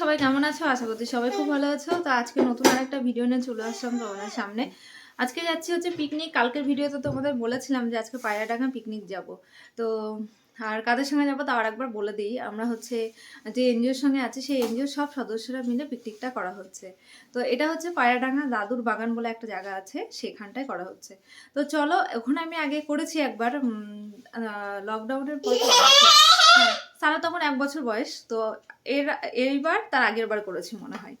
সবাই কেমন আছো? আশা করছি সবাই খুব ভালো আছো। তো আজকে নতুন আর একটা ভিডিও নিয়ে চলে আসলাম তোমাদের সামনে। আজকে যাচ্ছি হচ্ছে পিকনিক কালকের ভিডিওতে তোমাদের বলেছিলাম যে আজকে পায়রাডাঙ্গা পিকনিক যাব। তো আর কাদের সঙ্গে যাব তাও একবার বলে দিই। আমরা হচ্ছে যে এনজিওর সঙ্গে আছে, সেই এনজিওর সব সদস্যরা মিলে পিকনিকটা করা হচ্ছে। তো এটা হচ্ছে পায়রাডাঙ্গা দাদুর বাগান বলে একটা জায়গা আছে, সেখানটায় করা হচ্ছে। তো চলো ওখানে আমি আগে করেছি একবার লকডাউনের পর সারা তখন এক বছর বয়স তো এর এইবার তার আগের বার করেছি মনে হয়।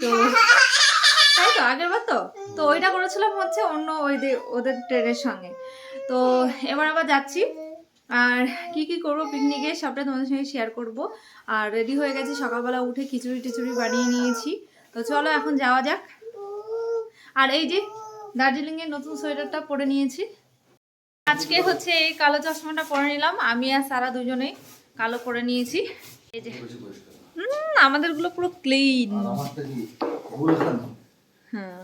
তো তাই তো আগের বার তো? তো ওইটা করেছিলাম হচ্ছে অন্য ওই ওদের ট্রেনের সঙ্গে। তো এবার আবার যাচ্ছি। আর কি কি করব পিকনিকে সবটা তোমাদের সঙ্গে শেয়ার করব। আর রেডি হয়ে গেছে সকালবেলা উঠে খিচুড়ি টিচুড়ি বানিয়ে নিয়েছি। তো চলো এখন যাওয়া যাক। আর এই যে দার্জিলিংয়ের নতুন সোয়েটারটা পরে নিয়েছি। আজকে হচ্ছে এই কালো চশমাটা পরে নিলাম আমি আর সারা দুজনেই। কালো করে নিয়েছি। এই যে। হুম আমাদেরগুলো পুরো ক্লিন হ্যাঁ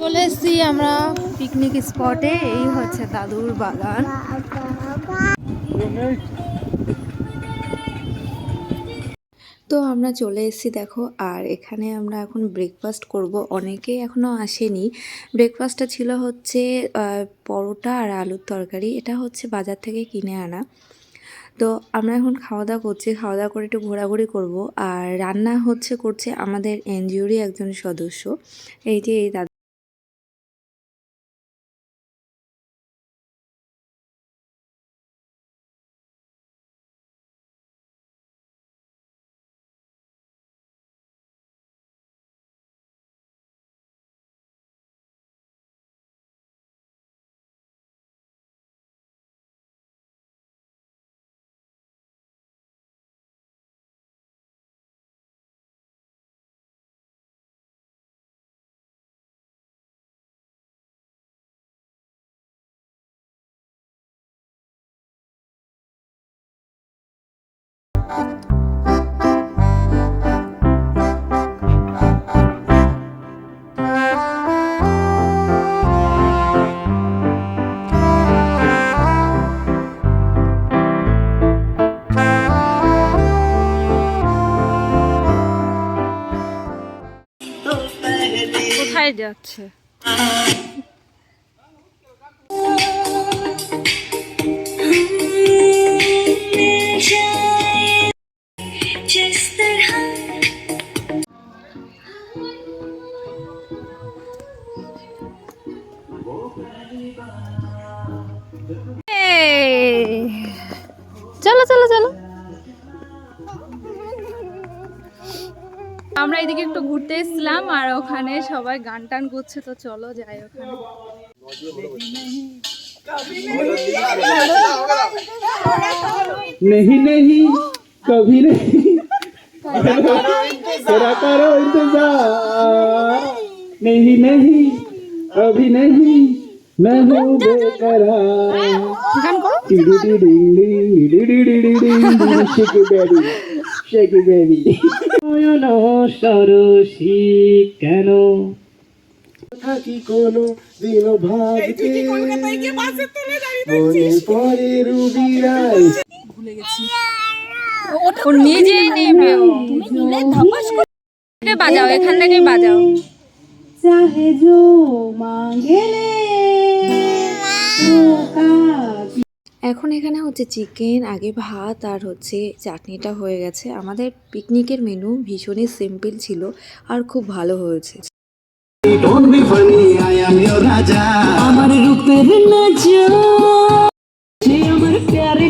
চলে এসছি আমরা পিকনিক স্পটে এই হচ্ছে দাদুর বাগান। তো আমরা চলে এসেছি দেখো, আর এখানে আমরা এখন ব্রেকফাস্ট করব। অনেকেই এখনও আসেনি। ব্রেকফাস্টটা ছিল হচ্ছে পরোটা আর আলুর তরকারি। এটা হচ্ছে বাজার থেকে কিনে আনা। তো আমরা এখন খাওয়া দাওয়া করছি। খাওয়া দাওয়া করে একটু ঘোরাঘুরি করব। আর রান্না হচ্ছে করছে আমাদের এনজিওরই একজন সদস্য। এই যে এই যাচ্ছে। আমরা এদিকে একটু ঘুরতে এসেছিলাম আর ওখানে সবাই গান টান করছে তো চলো যাই ওখানে नहीं नहीं कभी नहीं तेरा करो इंतजार नहीं नहीं अभी नहीं मैं हूँ बेकरार গান করো Shake it, নয়ন সরসি কেন? থাকি কোনো দিন ভাবতে? মনে পরে রুবিরাই ভুলে গেছি। নেবে। তুমি বাজাও এখান থেকে বাজাও চাহে জো মাঙ্গেলে এখন এখানে হচ্ছে চিকেন, আগে ভাত আর হচ্ছে চাটনিটা হয়ে গেছে। আমাদের পিকনিকের মেনু ভীষণই সিম্পল ছিল আর খুব ভালো হয়েছে। আমার রূপের আমার প্যারে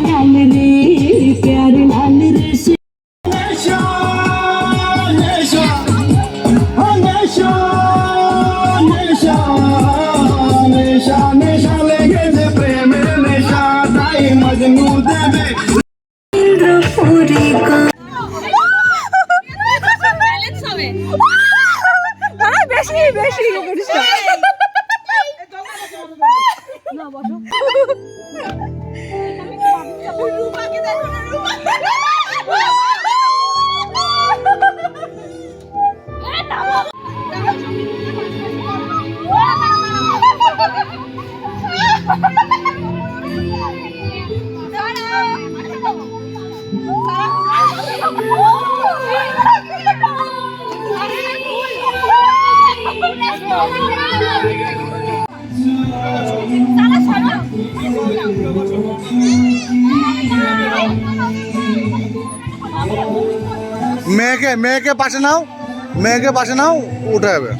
বেশি বেশি। মেয়েকে মেয়েকে পাশে নাও। মেয়েকে পাশে নাও উঠে যাবে।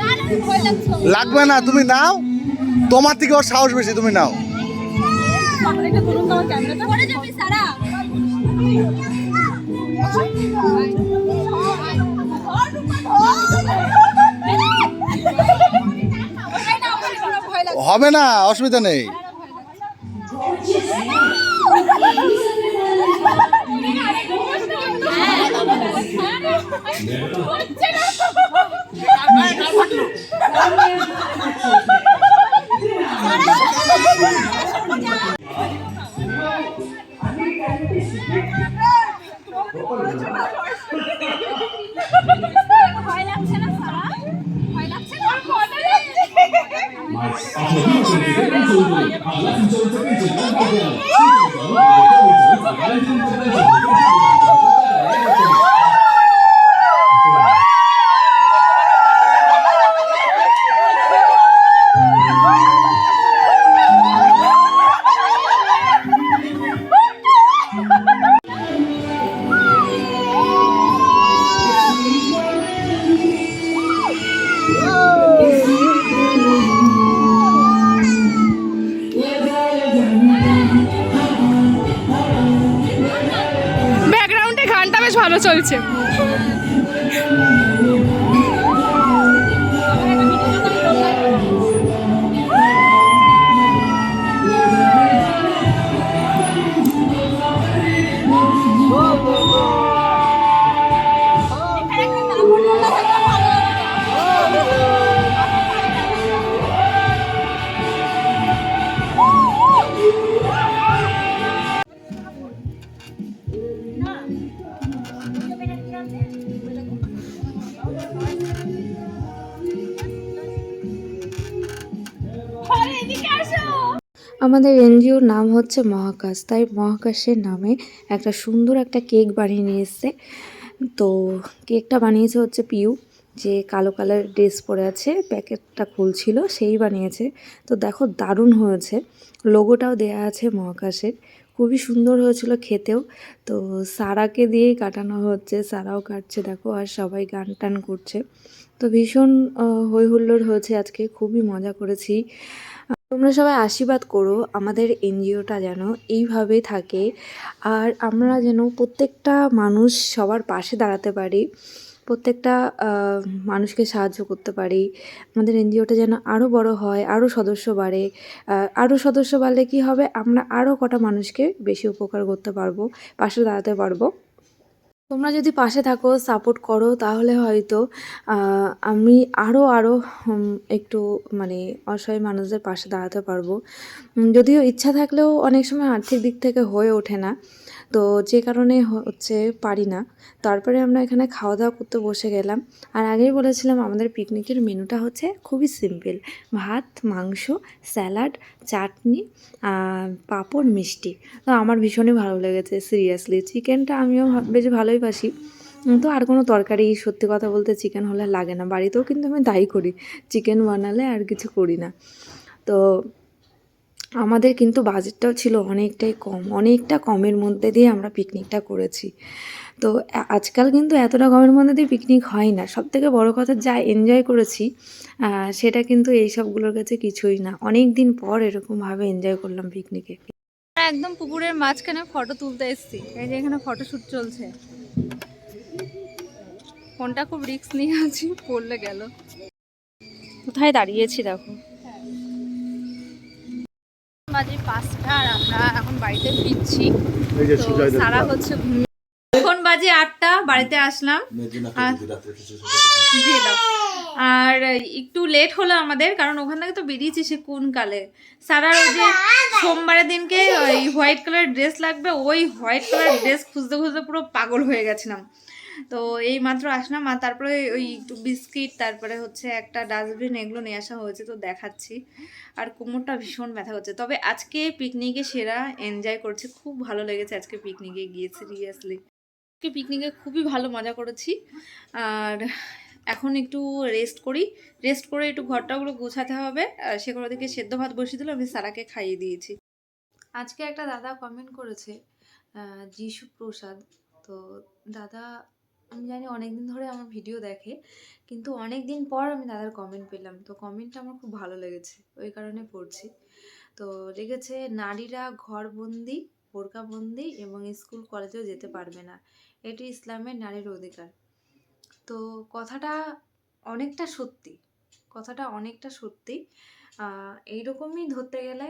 লাগবে না তুমি নাও। তোমার থেকে ওর সাহস বেশি তুমি নাও। হবে না অসুবিধা নেই হচ্ছে মহাকাশ। তাই মহাকাশের নামে একটা সুন্দর একটা কেক বানিয়ে নিয়ে এসছে। তো কেকটা বানিয়েছে হচ্ছে পিউ, যে কালো কালার ড্রেস পরে আছে, প্যাকেটটা খুলছিল, সেই বানিয়েছে। তো দেখো দারুণ হয়েছে। লোগোটাও দেয়া আছে মহাকাশের। খুবই সুন্দর হয়েছিল খেতেও। তো সারাকে দিয়েই কাটানো হচ্ছে, সারাও কাটছে, দেখো, আর সবাই গান টান করছে। তো ভীষণ হৈ হুল্লোড় হয়েছে আজকে, খুবই মজা করেছি। তোমরা সবাই আশীর্বাদ করো, আমাদের এনজিওটা যেন এইভাবে থাকে। আর আমরা যেন প্রত্যেকটা মানুষ সবার পাশে দাঁড়াতে পারি, প্রত্যেকটা মানুষকে সাহায্য করতে পারি। আমাদের এনজিওটা যেন আরও বড় হয় আরও সদস্য বাড়ে। আরও সদস্য বাড়লে কি হবে? আমরা আরও কটা মানুষকে বেশি উপকার করতে পারব, পাশে দাঁড়াতে পারব। তোমরা যদি পাশে থাকো সাপোর্ট করো, তাহলে হয়তো আমি আরও আরও একটু মানে অসহায় মানুষদের পাশে দাঁড়াতে পারব। যদিও ইচ্ছা থাকলেও অনেক সময় আর্থিক দিক থেকে হয়ে ওঠে না। তো যে কারণে হচ্ছে পারি না। তারপরে আমরা এখানে খাওয়া দাওয়া করতে বসে গেলাম। আর আগেই বলেছিলাম আমাদের পিকনিকের মেনুটা হচ্ছে খুবই সিম্পল ভাত, মাংস স্যালাড চাটনি পাঁপড়, মিষ্টি। তো আমার ভীষণই ভালো লেগেছে সিরিয়াসলি চিকেনটা আমিও বেশ ভালোই বাসি। তো আর কোনো তরকারি, সত্যি কথা বলতে চিকেন হলে লাগে না। বাড়িতেও কিন্তু আমি তাই করি। চিকেন বানালে আর কিছু করি না। তো আমাদের কিন্তু বাজেটটাও ছিল অনেকটাই কম অনেকটা কমের মধ্যে দিয়ে আমরা পিকনিকটা করেছি। তো আজকাল কিন্তু এতটা কমের মধ্যে দিয়ে পিকনিক হয় না। সব থেকে বড়ো কথা যা এনজয় করেছি সেটা কিন্তু এই সবগুলোর কাছে কিছুই না। অনেক দিন পর এরকমভাবে এনজয় করলাম পিকনিকে একদম পুকুরের মাঝখানে ফটো তুলতে এসেছি। এই যে এখানে ফটোশ্যুট চলছে। ফোনটা খুব রিস্ক নিয়ে আছি পড়লে গেল। কোথায় দাঁড়িয়েছি দেখো। বাড়িতে ফিরছি। সারা হচ্ছে এখন বাজে আটটা বাড়িতে আসলাম। আর আর একটু লেট হলো আমাদের কারণ ওখান থেকে তো বেরিয়েছি সে কোন কালে? সারার ওই যে সোমবারের দিনকে ওই হোয়াইট কালার ড্রেস লাগবে ওই হোয়াইট কালার ড্রেস খুঁজতে খুঁজতে পুরো পাগল হয়ে গেছিলাম। তো এই মাত্র আসলাম আর তারপরে ওই একটু বিস্কিট, তারপরে হচ্ছে একটা ডাস্টবিন এগুলো নিয়ে আসা হয়েছে তো দেখাচ্ছি। আর কোমরটা ভীষণ ব্যথা করছে। তবে আজকে পিকনিকে সেরা এনজয় করছে, খুব ভালো লেগেছে আজকে পিকনিকে গিয়ে সিরিয়াসলি আজকে পিকনিকে খুবই ভালো মজা করেছি। আর এখন একটু রেস্ট করি। রেস্ট করে একটু ঘরটাগুলো গোছাতে হবে। আর সে করে সেদ্ধ ভাত বসিয়ে দিল আমি সারাকে খাইয়ে দিয়েছি। আজকে একটা দাদা কমেন্ট করেছে যিশু প্রসাদ তো দাদা আমি জানি অনেক দিন ধরে আমার ভিডিও দেখে, কিন্তু অনেক দিন পর আমি দাদার কমেন্ট পেলাম। তো কমেন্টটা আমার খুব ভালো লেগেছে, ওই কারণে পড়ছি। তো লিখেছে নারীরা ঘরবন্দি, বোরকাবন্দি এবং স্কুল কলেজেও যেতে পারবে না। এটি ইসলামের নারীর অধিকার। তো কথাটা অনেকটা সত্যি, কথাটা অনেকটা সত্যি। এইরকমই ধরতে গেলে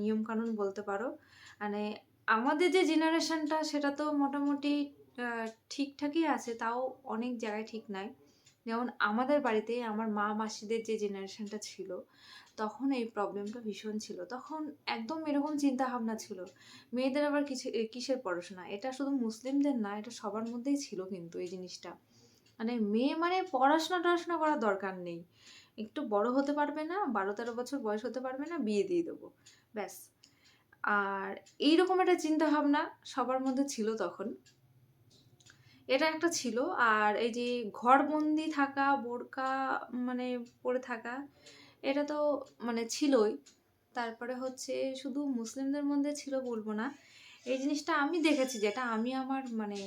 নিয়মকানুন বলতে পারো। মানে আমাদের যে জেনারেশনটা সেটা তো মোটামুটি ঠিকঠাকই আছে, তাও অনেক জায়গায় ঠিক নাই। যেমন আমাদের বাড়িতে আমার মা মাসিদের যে জেনারেশনটা ছিল, তখন এই প্রবলেমটা ভীষণ ছিল। তখন একদম এরকম চিন্তা ভাবনা ছিল, মেয়েদের আবার কিছু কিসের পড়াশোনা? এটা শুধু মুসলিমদের না, এটা সবার মধ্যেই ছিল কিন্তু এই জিনিসটা। মানে মেয়ে মানে পড়াশোনা টড়াশোনা করার দরকার নেই। একটু বড় হতে পারবে না বারো তেরো বছর বয়স হতে পারবে না, বিয়ে দিয়ে দেবো, ব্যাস। আর এইরকম একটা চিন্তা ভাবনা সবার মধ্যে ছিল তখন। এটা একটা ছিল। আর এই যে ঘরবন্দি থাকা, বোরকা মানে পরে থাকা, এটা তো মানে ছিলই। তারপরে হচ্ছে শুধু মুসলিমদের মধ্যে ছিল বলব না। এই জিনিসটা আমি দেখেছি যেটা আমি আমার মানে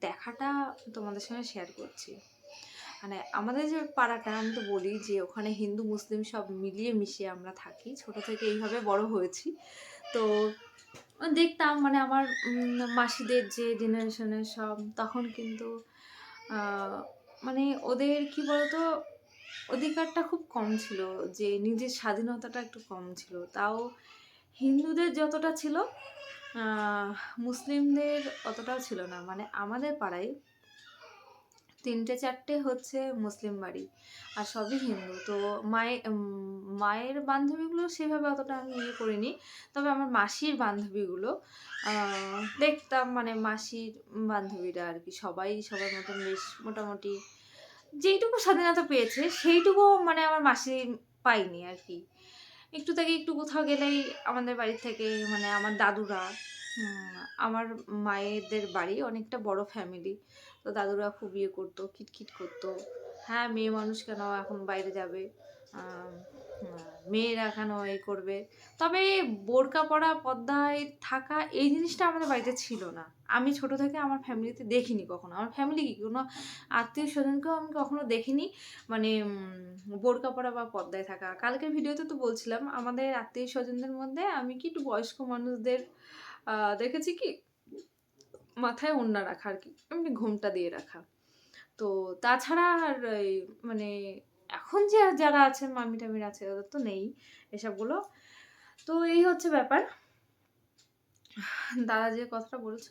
দেখাটা তোমাদের সঙ্গে শেয়ার করছি। মানে আমাদের যে পাড়াটা, আমি তো বলি যে ওখানে হিন্দু, মুসলিম সব মিলিয়ে মিশিয়ে আমরা থাকি। ছোট থেকে এইভাবে বড় হয়েছি। তো দেখতাম মানে আমার মাসিদের যে জেনারেশনের সব, তখন কিন্তু মানে ওদের কি বলতো, অধিকারটা খুব কম ছিল, যে নিজের স্বাধীনতাটা একটু কম ছিল। তাও হিন্দুদের যতটা ছিল মুসলিমদের অতটাও ছিল না। মানে আমাদের পাড়ায় তিনটে, চারটে হচ্ছে মুসলিম বাড়ি আর সবই হিন্দু। তো মায়ের মায়ের বান্ধবীগুলো সেভাবে অতটা আমি ইয়ে করিনি। তবে আমার মাসির বান্ধবীগুলো দেখতাম মানে মাসির বান্ধবীরা আর কি। সবাই, সবার মতন বেশ মোটামুটি যেইটুকু স্বাধীনতা পেয়েছে, সেইটুকু মানে আমার মাসি পাইনি আর কি। একটু থেকে একটু কোথাও গেলেই আমাদের বাড়ি থেকে মানে আমার দাদুরা আমার মায়েদের বাড়ি অনেকটা বড় ফ্যামিলি। তো দাদুরা খুব ইয়ে করতো, খিটখিট করতো। হ্যাঁ মেয়ে মানুষ কেন এখন বাইরে যাবে? মেয়েরা কেন এ করবে? তবে বোরকা পরা পদ্মায় থাকা এই জিনিসটা আমাদের বাড়িতে ছিল না। আমি ছোট থেকে আমার ফ্যামিলিতে দেখিনি কখনো। আমার ফ্যামিলি কি, কোনো আত্মীয় স্বজনকেও আমি কখনো দেখিনি। মানে বোরকা পরা বা পদ্মায় থাকা। কালকের ভিডিওতে তো বলছিলাম, আমাদের আত্মীয় স্বজনদের মধ্যে আমি কি একটু বয়স্ক মানুষদের দেখেছি কি? মাথায় ওড়না রাখা আর কি, এমনি ঘোমটা দিয়ে রাখা। তো তাছাড়া আর মানে এখন যে যারা আছে মামি টামির আছে, ওদের তো নেই এসবগুলো। তো এই হচ্ছে ব্যাপার। দাদা যে কথাটা বলেছ,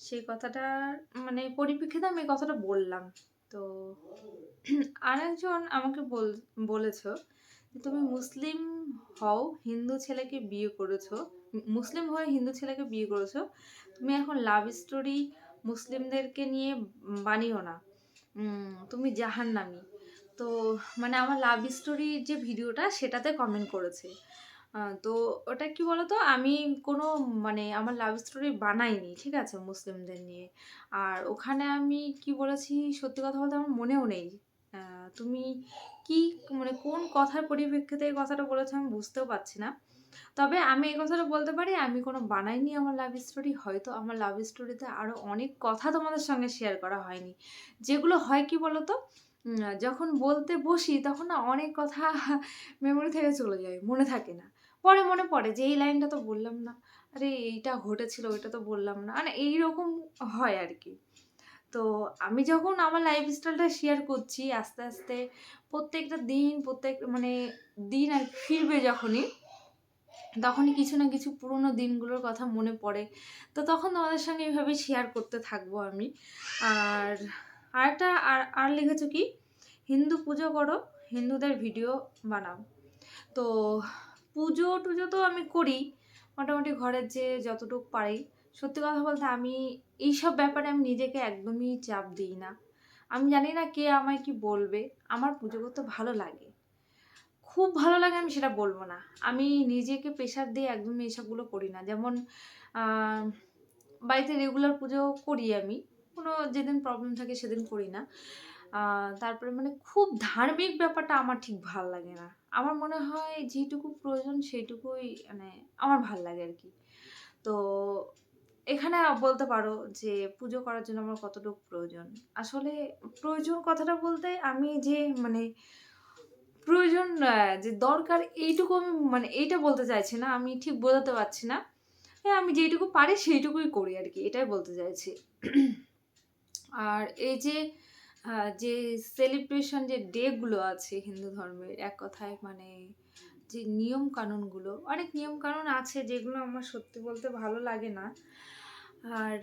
সেই কথাটা মানে পরিপ্রেক্ষিতে আমি এই কথাটা বললাম। তো আরেকজন আমাকে বল, বলেছ তুমি মুসলিম হও, হিন্দু ছেলেকে বিয়ে করেছ মুসলিম হয়ে হিন্দু ছেলেকে বিয়ে করেছ, তুমি এখন লাভ স্টোরি মুসলিমদেরকে নিয়ে বানিও না। তুমি জাহান্নামি। তো মানে আমার লাভ স্টোরির যে ভিডিওটা সেটাতে কমেন্ট করেছে। তো ওটা কি বলতো? আমি কোনো মানে আমার লাভ স্টোরি বানাইনি, ঠিক আছে, মুসলিমদের নিয়ে। আর ওখানে আমি কি বলেছি? সত্যি কথা বলতে আমার মনেও নেই। তুমি কি মানে কোন কথার পরিপ্রেক্ষিতে এই কথাটা বলেছে আমি বুঝতেও পারছি না। তবে আমি এই কথাটা বলতে পারি, আমি কোনো বানাইনি আমার লাভ স্টোরি হয়তো আমার লাভ স্টোরিতে আরও অনেক কথা তোমাদের সঙ্গে শেয়ার করা হয়নি। যেগুলো হয় কি বলতো? যখন বলতে বসি তখন না অনেক কথা মেমোরি থেকে চলে যায়, মনে থাকে না। পরে মনে পড়ে যে এই লাইনটা তো বললাম না। আরে এইটা ঘটেছিল, ওইটা তো বললাম না। মানে এইরকম হয় আর কি। তো আমি যখন আমার লাইফ স্টাইলটা শেয়ার করছি আস্তে আস্তে প্রত্যেকটা দিন, প্রত্যেক মানে দিন আর ফিরবে যখনই, তখনই কিছু না কিছু পুরোনো দিনগুলোর কথা মনে পড়ে। তো তখন তোমাদের সঙ্গে এইভাবে শেয়ার করতে থাকব আমি। আর আরেকটা, আর আর লিখেছো কি? হিন্দু পুজো করো, হিন্দুদের ভিডিও বানাও। তো পুজো টুজো তো আমি করি, মোটামুটি ঘরের যে যতটুকু পারি। সত্যি কথা বলতে আমি এইসব ব্যাপারে আমি নিজেকে একদমই চাপ দিই না। আমি জানি না কে আমায় কি বলবে। আমার পুজো করতে ভালো লাগে। খুব ভালো লাগে আমি সেটা বলব না। আমি নিজেকে প্রেশার দিয়ে একদমই এইসবগুলো করি না। যেমন বাড়িতে রেগুলার পুজো করি আমি। কোনো যেদিন প্রবলেম থাকে সেদিন করি না। তারপরে মানে খুব ধার্মিক ব্যাপারটা আমার ঠিক ভালো লাগে না। আমার মনে হয় যেটুকু প্রয়োজন সেইটুকুই মানে আমার ভালো লাগে আর কি। তো এখানে বলতে পারো যে পুজো করার জন্য আমার কতটুকু প্রয়োজন। আসলে প্রয়োজন কথাটা বলতে আমি যে মানে প্রয়োজন যে দরকার এইটুকু আমি মানে এইটা বলতে চাইছি না, আমি ঠিক বোঝাতে পারছি না। হ্যাঁ আমি যেইটুকু পারি সেইটুকুই করি আর কি, এটাই বলতে চাইছি। আর এই যে যে সেলিব্রেশন যে ডেগুলো আছে হিন্দু ধর্মের, এক কথায় মানে যে নিয়ম কানুনগুলো অনেক নিয়ম কানুন আছে যেগুলো আমার সত্যি বলতে ভালো লাগে না। আর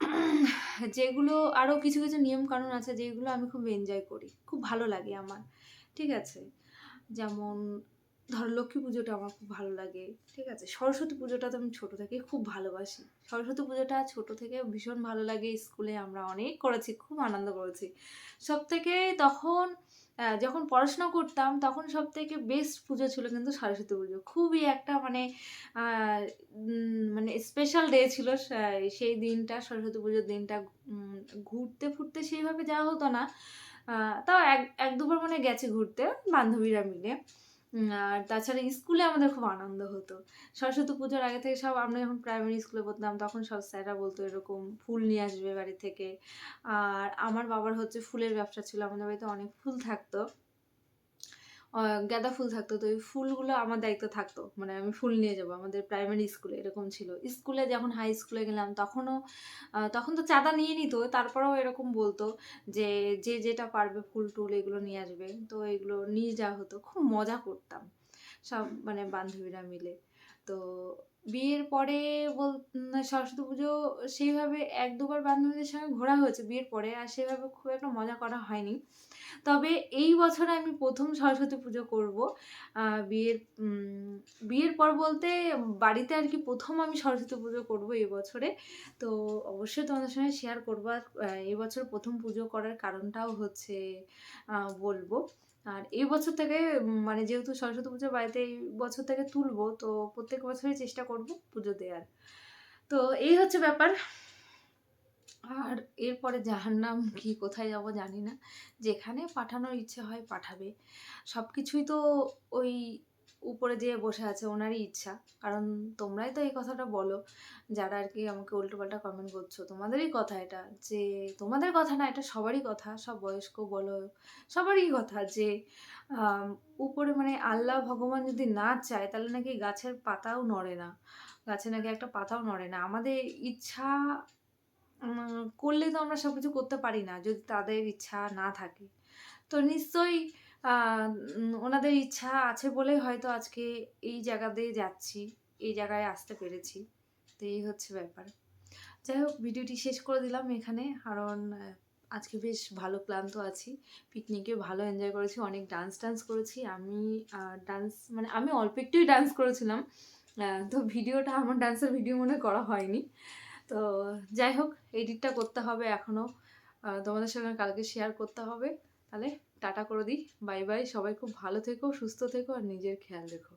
যেগুলো আরও কিছু কিছু নিয়ম কানুন আছে যেগুলো আমি খুব এনজয় করি। খুব ভালো লাগে আমার, ঠিক আছে? যেমন ধর লক্ষ্মী পুজোটা আমার খুব ভালো লাগে, ঠিক আছে? সরস্বতী পুজোটা তো আমি ছোটো থেকে খুব ভালোবাসি। সরস্বতী পুজোটা ছোটো থেকে ভীষণ ভালো লাগে, স্কুলে আমরা অনেক করেছি, খুব আনন্দ করেছি। সব থেকে তখন যখন পড়াশোনা করতাম, তখন সব থেকে বেস্ট পুজো ছিল কিন্তু সরস্বতী পুজো। খুবই একটা মানে মানে স্পেশাল ডে ছিল। সেই দিনটা, সরস্বতী পুজোর দিনটা ঘুরতে ফুরতে সেইভাবে যাওয়া হতো না। তাও এক এক দুবার মানে গেছে ঘুরতে, বান্ধবীরা মিলে। আর তাছাড়া স্কুলে আমাদের খুব আনন্দ হতো। সরস্বতী পুজোর আগে থেকে সব আমরা যখন প্রাইমারি স্কুলে পড়তাম, তখন সব স্যাররা বলতো এরকম ফুল নিয়ে আসবে বাড়ি থেকে। আর আমার বাবার হচ্ছে ফুলের ব্যবসা ছিল, আমাদের বাড়িতে অনেক ফুল থাকতো। গাঁদা ফুল থাকতো। তো ওই ফুলগুলো আমার দায়িত্ব থাকতো। মানে আমি ফুল নিয়ে যাব। আমাদের প্রাইমারি স্কুলে এরকম ছিল। স্কুলে যখন হাই স্কুলে গেলাম, তখনও তখন তো চাঁদা নিয়ে নিত। তারপরেও এরকম বলতো যে যে যেটা পারবে ফুল টুল এগুলো নিয়ে আসবে। তো এগুলো নিয়ে যাওয়া হতো। খুব মজা করতাম। সব মানে বান্ধবীরা মিলে। তো বিয়ের পরে বল সরস্বতী পুজো সেইভাবে এক দুবার বান্ধবীদের সঙ্গে ঘোরা হয়েছে বিয়ের পরে আর সেভাবে খুব একটা মজা করা হয়নি। তবে এই বছরে আমি প্রথম সরস্বতী পুজো করব বিয়ের বিয়ের পর বলতে বাড়িতে আর কি প্রথম আমি সরস্বতী পুজো করব এই বছরে। তো অবশ্যই তোমাদের সঙ্গে শেয়ার করব আর আহ, এই বছর প্রথম পুজো করার কারণটাও হচ্ছে বলব। আর এই বছর থেকে মানে যেহেতু সরস্বতী পুজো বাড়িতে এই বছর থেকে তুলবো, তো প্রত্যেক বছরই চেষ্টা করব পুজো দেওয়ার। তো এই হচ্ছে ব্যাপার। আর এরপরে যাহার নাম কি, কোথায় যাব জানি না। যেখানে পাঠানোর ইচ্ছে হয় পাঠাবে। সব কিছুই তো ওই উপরে যেয়ে বসে আছে ওনারই ইচ্ছা। কারণ তোমরাই তো এই কথাটা বলো, যারা আর কি আমাকে উল্টোপাল্টা কমেন্ট করছ। তোমাদেরই কথা এটা, যে তোমাদের কথা না, এটা সবারই কথা। সব বয়স্ক বলো, সবারই কথা যে উপরে মানে আল্লাহ ভগবান যদি না চায়, তাহলে নাকি গাছের পাতাও নড়ে না। গাছে নাকি একটা পাতাও নড়ে না। আমাদের ইচ্ছা করলে তো আমরা সব কিছু করতে পারি না, যদি তাদের ইচ্ছা না থাকে। তো নিশ্চয়ই ওনাদের ইচ্ছা আছে বলেই হয়তো আজকে এই জায়গাতে যাচ্ছি, এই জায়গায় আসতে পেরেছি। তো এই হচ্ছে ব্যাপার। যাই হোক, ভিডিওটি শেষ করে দিলাম এখানে। কারণ আজকে বেশ ভালো ক্লান্ত আছি। পিকনিকে ভালো এনজয় করেছি, অনেক ডান্স টান্স করেছি। আমি ডান্স মানে আমি অল্প একটুই ডান্স করেছিলাম। তো ভিডিওটা আমার ডান্সের ভিডিও মনে করা হয়নি। তো যাই হোক এডিটটা করতে হবে এখনও। তোমাদের সঙ্গে কালকে শেয়ার করতে হবে। তাহলে টাটা করে দিই। Bye bye. সবাই খুব ভালো থেকো, সুস্থ থেকো আর নিজের খেয়াল রেখো।